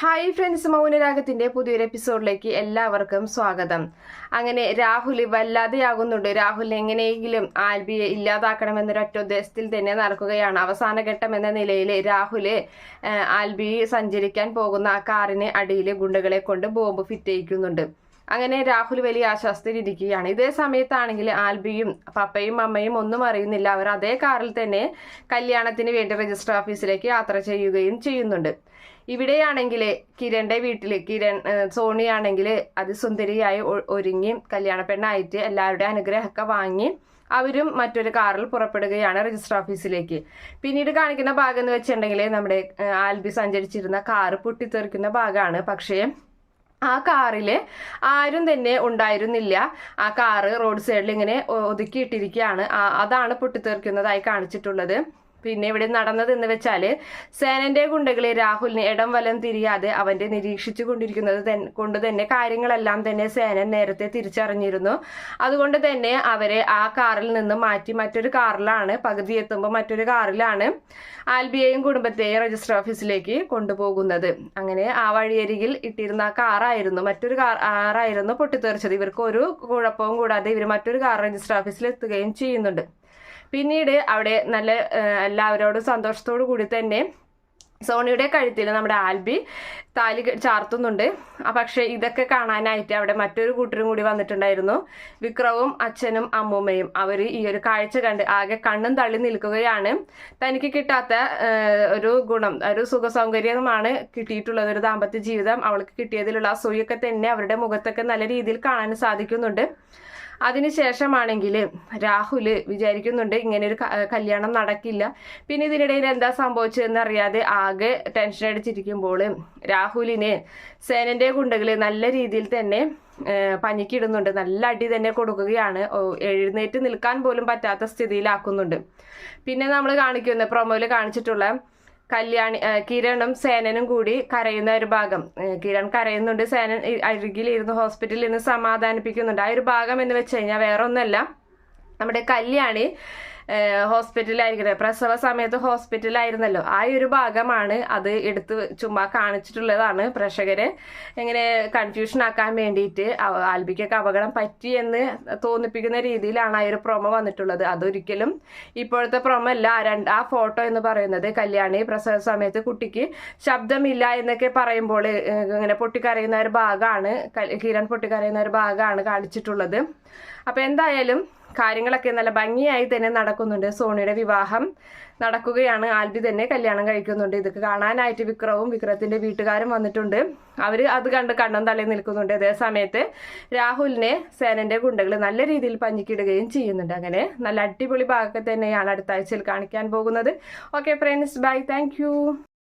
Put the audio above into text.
Hi friends മൗനരാഗത്തിന്റെ പുതിയൊരു എപ്പിസോഡിലേക്ക് എല്ലാവർക്കും സ്വാഗതം. അങ്ങനെ രാഹുൽ വല്ലാതെയാകുന്നുണ്ട്. രാഹുൽ എങ്ങനെയെങ്കിലും ആൽബിയെ ഇല്ലാതാക്കണമെന്നൊരൊറ്റ ഉദ്ദേശത്തിൽ തന്നെ നടക്കുകയാണ്. അവസാന ഘട്ടം എന്ന നിലയിൽ രാഹുൽ ആൽബി സഞ്ചരിക്കാൻ പോകുന്ന ആ കാറിന് അടിയിൽ ഗുണ്ടകളെ കൊണ്ട് ബോംബ് ഫിറ്റ് ചെയ്യിക്കുന്നുണ്ട്. അങ്ങനെ രാഹുൽ വലിയ ആശ്വാസത്തിലിരിക്കുകയാണ്. ഇതേ സമയത്താണെങ്കിൽ ആൽബിയും പപ്പയും അമ്മയും ഒന്നും അറിയുന്നില്ല. അവർ അതേ കാറിൽ തന്നെ കല്യാണത്തിന് വേണ്ടി രജിസ്റ്റർ ഓഫീസിലേക്ക് യാത്ര ചെയ്യുകയും ചെയ്യുന്നുണ്ട്. ഇവിടെയാണെങ്കിൽ കിരണിന്റെ വീട്ടിൽ കിരൺ സോണിയാണെങ്കിൽ അതിസുന്ദരിയായി ഒരുങ്ങി കല്യാണ പെണ്ണായിട്ട് എല്ലാവരുടെയും അനുഗ്രഹമൊക്കെ വാങ്ങി അവരും മറ്റൊരു കാറിൽ പുറപ്പെടുകയാണ് രജിസ്റ്റർ ഓഫീസിലേക്ക് പിന്നീട് കാണിക്കുന്ന ഭാഗം എന്ന് വെച്ചിട്ടുണ്ടെങ്കിൽ നമ്മുടെ ആൽബി സഞ്ചരിച്ചിരുന്ന കാറ് പൊട്ടിത്തെറിക്കുന്ന ഭാഗമാണ് പക്ഷേ ആ കാറിൽ ആരും തന്നെ ഉണ്ടായിരുന്നില്ല. ആ കാറ് റോഡ് സൈഡിൽ ഇങ്ങനെ ഒതുക്കിയിട്ടിരിക്കുകയാണ്. അതാണ് പൊട്ടിത്തെറിക്കുന്നതായി കാണിച്ചിട്ടുള്ളത്. പിന്നെ ഇവിടെ നടന്നത് എന്ന് വെച്ചാൽ സേനന്റെ ഗുണ്ടകളെ രാഹുലിന് ഇടം വലം തിരിയാതെ അവന്റെ നിരീക്ഷിച്ചു കൊണ്ടിരിക്കുന്നത് കൊണ്ട് തന്നെ കാര്യങ്ങളെല്ലാം തന്നെ സേനൻ നേരത്തെ തിരിച്ചറിഞ്ഞിരുന്നു. അതുകൊണ്ട് തന്നെ അവരെ ആ കാറിൽ നിന്ന് മാറ്റി മറ്റൊരു കാറിലാണ് പകുതി എത്തുമ്പോൾ മറ്റൊരു കാറിലാണ് ആൽബിയെയും കുടുംബത്തെയും രജിസ്റ്റർ ഓഫീസിലേക്ക് കൊണ്ടുപോകുന്നത്. അങ്ങനെ ആ വഴിയരികിൽ ഇട്ടിരുന്ന ആ കാറായിരുന്നു മറ്റൊരു കാർ കാറായിരുന്നു പൊട്ടിത്തെറിച്ചത്. ഇവർക്ക് ഒരു കുഴപ്പവും കൂടാതെ ഇവർ മറ്റൊരു കാർ രജിസ്റ്റർ ഓഫീസിൽ എത്തുകയും ചെയ്യുന്നുണ്ട്. പിന്നീട് അവിടെ നല്ല എല്ലാവരോടും സന്തോഷത്തോടു കൂടി തന്നെ സോണിയുടെ കഴുത്തിൽ നമ്മുടെ ആൽബി താലി ചാർത്തുന്നുണ്ട്. പക്ഷെ ഇതൊക്കെ കാണാനായിട്ട് അവിടെ മറ്റൊരു കൂട്ടരും കൂടി വന്നിട്ടുണ്ടായിരുന്നു. വിക്രവും അച്ഛനും അമ്മൂമ്മയും. അവർ ഈ ഒരു കാഴ്ച കണ്ട് ആകെ കണ്ണും തള്ളി നിൽക്കുകയാണ്. തനിക്ക് കിട്ടാത്ത ഒരു ഗുണം ഒരു സുഖ സൗകര്യമാണ് കിട്ടിയിട്ടുള്ളത്. ഒരു ദാമ്പത്യ ജീവിതം അവൾക്ക് കിട്ടിയതിലുള്ള അസൂയൊക്കെ തന്നെ അവരുടെ മുഖത്തൊക്കെ നല്ല രീതിയിൽ കാണാൻ സാധിക്കുന്നുണ്ട്. അതിനുശേഷമാണെങ്കിൽ രാഹുൽ വിചാരിക്കുന്നുണ്ട് ഇങ്ങനെ ഒരു കല്യാണം നടക്കില്ല. പിന്നെ ഇതിനിടയിൽ എന്താ സംഭവിച്ചതെന്ന് അറിയാതെ ആകെ ടെൻഷൻ അടിച്ചിരിക്കുമ്പോൾ രാഹുലിനെ സേനന്റെ ഗുണ്ടകൾ നല്ല രീതിയിൽ തന്നെ പനിക്കിടുന്നുണ്ട് നല്ല അടി തന്നെ കൊടുക്കുകയാണ്. എഴുന്നേറ്റ് നിൽക്കാൻ പോലും പറ്റാത്ത സ്ഥിതിയിലാക്കുന്നുണ്ട്. പിന്നെ നമ്മൾ കാണിക്കുന്ന പ്രൊമോയിൽ കാണിച്ചിട്ടുള്ള കല്യാണി കിരണും സേനനും കൂടി കരയുന്ന ഒരു ഭാഗം. കിരൺ കരയുന്നുണ്ട് സേനൻ അരികിലിരുന്ന് ഹോസ്പിറ്റലിൽ ഇരുന്ന് സമാധാനിപ്പിക്കുന്നുണ്ട്. ആ ഒരു ഭാഗം എന്ന് വെച്ച് കഴിഞ്ഞാൽ വേറെ ഒന്നല്ല നമ്മുടെ കല്യാണി ഹോസ്പിറ്റലായിരിക്കുന്നത് പ്രസവ സമയത്ത് ഹോസ്പിറ്റലായിരുന്നല്ലോ ആ ഒരു ഭാഗമാണ് അത് എടുത്ത് ചുമ്മാ കാണിച്ചിട്ടുള്ളതാണ് പ്രേക്ഷകരെ. ഇങ്ങനെ കൺഫ്യൂഷൻ ആക്കാൻ വേണ്ടിയിട്ട് ആൽബിക്കൊക്കെ അപകടം പറ്റി എന്ന് തോന്നിപ്പിക്കുന്ന രീതിയിലാണ് ആ ഒരു പ്രൊമ വന്നിട്ടുള്ളത്. അതൊരിക്കലും ഇപ്പോഴത്തെ പ്രൊമ അല്ല. രണ്ട് ആ ഫോട്ടോ എന്ന് പറയുന്നത് കല്യാണി പ്രസവ സമയത്ത് കുട്ടിക്ക് ശബ്ദമില്ല എന്നൊക്കെ പറയുമ്പോൾ ഇങ്ങനെ പൊട്ടിക്കരയുന്ന ഒരു ഭാഗമാണ് കിരൺ പൊട്ടിക്കരയുന്ന ഒരു ഭാഗമാണ് കാണിച്ചിട്ടുള്ളത്. അപ്പൊ എന്തായാലും കാര്യങ്ങളൊക്കെ നല്ല ഭംഗിയായി തന്നെ നടക്കുന്നുണ്ട് സോണിയുടെ വിവാഹം നടക്കുകയാണ്. ആൽബി തന്നെ കല്യാണം കഴിക്കുന്നുണ്ട്. ഇതൊക്കെ കാണാനായിട്ട് വിക്രവും വിക്രത്തിന്റെ വീട്ടുകാരും വന്നിട്ടുണ്ട്. അവർ അത് കണ്ട് കണ്ണും തള്ളി നിൽക്കുന്നുണ്ട്. അതേ സമയത്ത് രാഹുലിനെ സേനന്റെ ഗുണ്ടകൾ നല്ല രീതിയിൽ പഞ്ഞിക്കിടുകയും ചെയ്യുന്നുണ്ട്. അങ്ങനെ നല്ല അടിപൊളി ഭാഗത്തെ തന്നെയാണ് അടുത്ത ആഴ്ചയിൽ കാണിക്കാൻ പോകുന്നത്. Okay friends bye thank